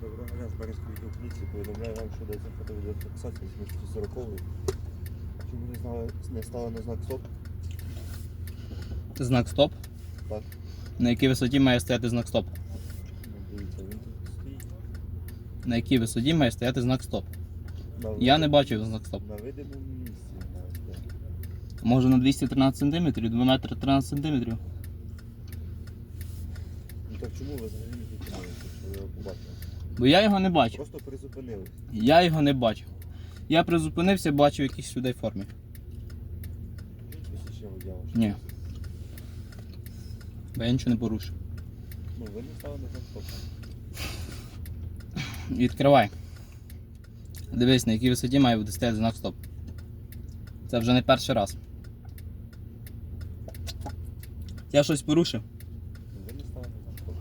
Доброго дня, з Барської відділу поліції повідомляю вам, що йдеться фото-відеофіксація з місті 40 Чому не знали, не стали на знак СОП? Знак стоп. Так. На якій висоті має стояти знак стоп? На якій висоті має стояти знак стоп? Я не бачив знак стоп. На видимому місці. має стояти. Може на 213 см, 2 метри 13 см. Ну так чому ви взагалі не зупинилися, що ви його побачили? Бо я його не бачив. Просто призупинились. Я його не бачив. Я призупинився, бачив якісь людей в формі. Ні. Бо я нічого не порушив. Ну, ви не знак СОП. Відкривай. Дивись, на якій висоті має бути стояти знак стоп. Це вже не перший раз. Я щось порушив. Ну, Ви не стали на знак СОП.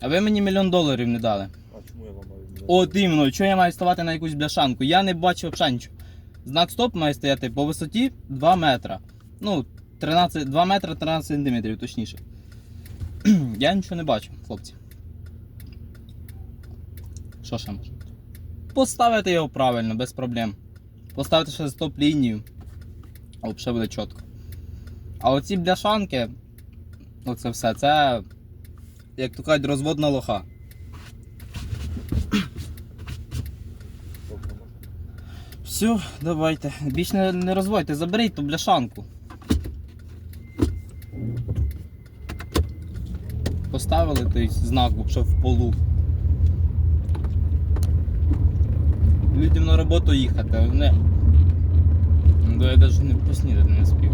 А ви мені мільйон доларів не дали. А чому я вам маю відмовити? От іменно, чого я маю ставати на якусь бляшанку? Я не бачив взагалі нічого. Знак стоп має стояти по висоті 2 метра. Ну, 13, 2 метри 13 сантиметрів, точніше. я нічого не бачу, хлопці. Що ще може? Поставити його правильно, без проблем. Поставити ще стоп-лінію. А взагалі буде чітко. А оці бляшанки, оце все, це, як то кажуть, розводна лоха. Все, давайте. Більш не, не розводьте, заберіть ту бляшанку. Поставили той знак, що в полу. Людям на роботу їхати, а вони. Ну, я навіть не поснідати не спів.